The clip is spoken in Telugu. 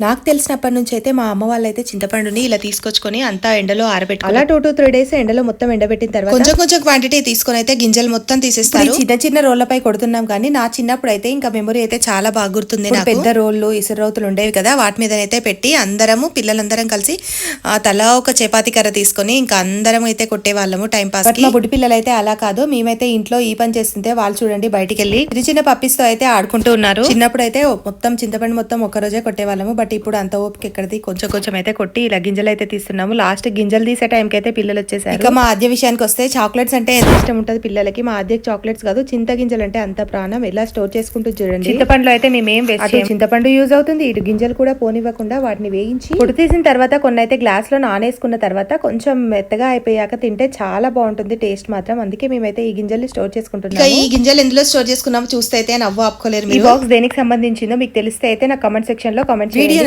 నాకు తెలిసినప్పటి నుంచి అయితే మా అమ్మ వాళ్ళు అయితే చింతపండుని ఇలా తీసుకొచ్చుకొని అంతా ఎండలో ఆరబెట్టు అలా టూ టు త్రీ డేస్ ఎండలో మొత్తం ఎండబెట్టిన తర్వాత కొంచెం కొంచెం క్వాంటిటీ తీసుకొని అయితే గింజలు మొత్తం తీసేస్తారు. చిన్న చిన్న రోళ్ళపై కొడుతున్నాం కానీ నా చిన్నప్పుడు అయితే ఇంకా మెమొరీ అయితే చాలా బాగా గుర్తుంది. పెద్ద రోళ్ళు ఇసురోతులు ఉండేవి కదా వాటి మీద అయితే పెట్టి అందరము పిల్లలందరం కలిసి ఆ, తలా ఒక చపాతీ కర్ర తీసుకొని ఇంకా అందరం అయితే కొట్టే వాళ్ళము టైం పాస్ మా బుడ్డి పిల్లలు అయితే అలా కాదు మేమైతే ఇంట్లో ఈ పని చేస్తుంటే వాళ్ళు చూడండి బయటికి వెళ్ళి చిన్న చిన్న పప్పిస్తో అయితే ఆడుకుంటూ ఉన్నారు. చిన్నప్పుడు అయితే మొత్తం చింతపండు మొత్తం ఒక రోజే కొట్టే వాళ్ళము బట్ ఇప్పుడు అంత ఓపిక ఎక్కడిది? కొంచెం కొంచెం అయితే కొట్టి ఇలా గింజలు అయితే తీస్తున్నాము. లాస్ట్ గింజలు తీసే టైంకి అయితే పిల్లలు వచ్చేసారు. ఇక మా ఆద్య విషయానికి వస్తే చాక్లెట్స్ అంటే ఎంత ఇష్టం ఉంటుంది పిల్లలకి? మా ఆద్యకి చాక్లెట్స్ కాదు చింత గింజలు అంటే అంత ప్రాణం. ఎలా స్టోర్ చేసుకుంటూ చూడండి. చింతపండులో అయితే మేము ఏం వేస్ట్ చింతపండు యూజ్ అవుతుంది. ఇటు గింజలు కూడా పోనివ్వకుండా వాటిని వేయించి పొడి తీసిన తర్వాత కొన్ని అయితే గ్లాస్లో నానేసుకున్న తర్వాత కొంచెం మెత్తగా అయిపోయాక తింటే చాలా బాగుంటుంది. టేస్ట్ మాత్రం. అందుకే మేమైతే ఈ గింజలు స్టోర్ చేసుకుంటున్నాం ఈ గింజలు ఎందులో స్టోర్ చేసుకున్నాము చూస్తే అయితే నవ్వు ఆపుకోలేరు ఈ బాక్స్ దేనికి సంబంధించిందో మీకు తెలిస్తే అయితే నా కమెంట్ సెక్షన్లో కమెంట్ వీడియో